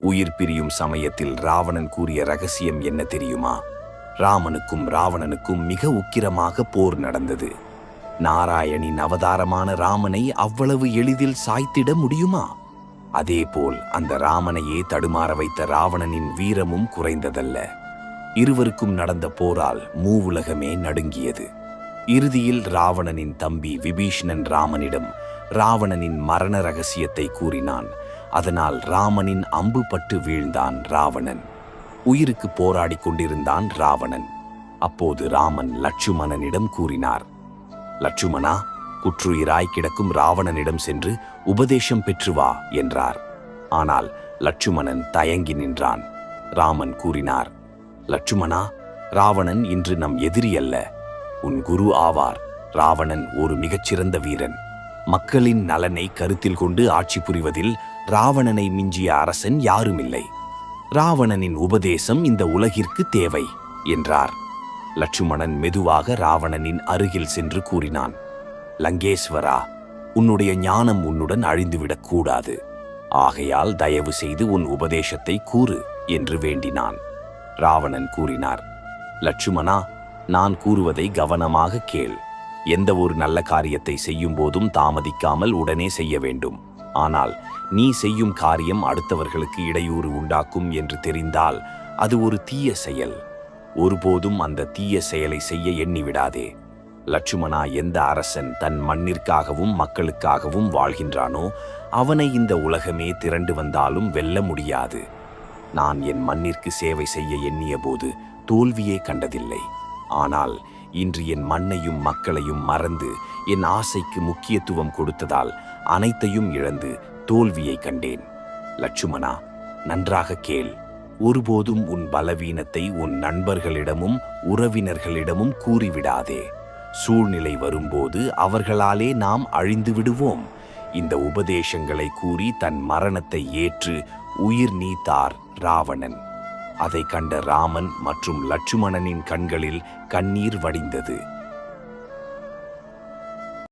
உயிர் பிரியும் சமயத்தில் ராவணன் கூறிய ரகசியம் என்ன தெரியுமா? ராமனுக்கும் ராவணனுக்கும் மிக உக்கிரமாக போர் நடந்தது. நாராயணின் அவதாரமான ராமனை அவ்வளவு எளிதில் சாய்த்திட முடியுமா? அதேபோல் அந்த ராமனையே தடுமாற வைத்த ராவணனின் வீரமும் குறைந்ததல்ல. இருவருக்கும் நடந்த போரால் மூவுலகமே நடுங்கியது. இறுதியில் ராவணனின் தம்பி விபீஷணன் ராமனிடம் ராவணனின் மரண ரகசியத்தை கூறினான். அதனால் ராமனின் அம்பு பட்டு வீழ்ந்தான் ராவணன். உயிருக்கு போராடிக் கொண்டிருந்தான் ராவணன். அப்போது ராமன் லட்சுமணனிடம் கூறினார் லட்சுமணா குற்றுயிராய் கிடக்கும் ராவணனிடம் சென்று உபதேசம் பெற்று வா என்றார். ஆனால் லட்சுமணன் தயங்கி நின்றான். ராமன் கூறினார் லட்சுமணா ராவணன் இன்று நம் எதிரி அல்ல. உன் குரு ஆவார். ராவணன் ஒரு மிகச்சிறந்த வீரன். மக்களின் நலனை கருத்தில் கொண்டு ஆட்சி புரிவதில் ராவணனை மிஞ்சிய அரசன் யாருமில்லை. ராவணனின் உபதேசம் இந்த உலகிற்கு தேவை என்றார். லட்சுமணன் மெதுவாக ராவணனின் அருகில் சென்று கூறினான் லங்கேஸ்வரா உன்னுடைய ஞானம் உன்னுடன் அழிந்துவிடக் கூடாது. ஆகையால் தயவு செய்து உன் உபதேசத்தை கூறு என்று வேண்டினான். ராவணன் கூறினார் லட்சுமணா நான் கூறுவதை கவனமாக கேள். எந்த ஒரு நல்ல காரியத்தை செய்யும் போதும் தாமதிக்காமல் உடனே செய்ய வேண்டும். ஆனால் நீ செய்யும் காரியம் அடுத்தவர்களுக்கு இடையூறு உண்டாக்கும் என்று தெரிந்தால் அது ஒரு தீய செயல். ஒருபோதும் அந்த தீய செயலை செய்ய எண்ணிவிடாதே. லட்சுமணா எந்த அரசன் தன் மண்ணிற்காகவும் மக்களுக்காகவும் வாழ்கின்றானோ அவனை இந்த உலகமே திரண்டு வந்தாலும் வெல்ல முடியாது. நான் என் மண்ணிற்கு சேவை செய்ய எண்ணிய போது தோல்வியே கண்டதில்லை. ஆனால் இன்று என் மண்ணையும் மக்களையும் மறந்து என் ஆசைக்கு முக்கியத்துவம் கொடுத்ததால் அனைத்தையும் இழந்து தோல்வியை கண்டேன். லட்சுமணா நன்றாக கேள். ஒருபோதும் உன் பலவீனத்தை உன் நண்பர்களிடமும் உறவினர்களிடமும் கூறிவிடாதே. சூழ்நிலை வரும்போது அவர்களாலே நாம் அழிந்து விடுவோம். இந்த உபதேசங்களை கூறி தன் மரணத்தை ஏற்று உயிர் நீத்தார் ராவணன். அதை கண்ட ராமன் மற்றும் லட்சுமணனின் கண்களில் கண்ணீர் வடிந்தது.